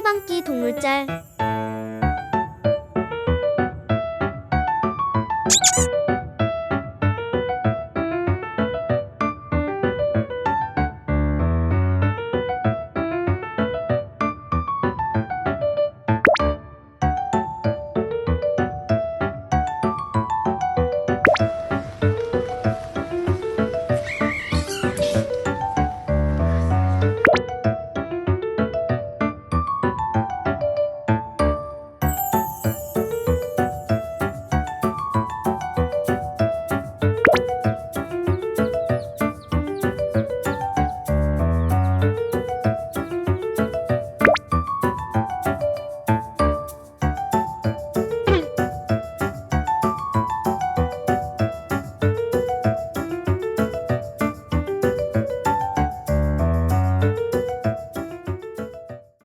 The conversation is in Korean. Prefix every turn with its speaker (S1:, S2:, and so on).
S1: 희방기 동물짤.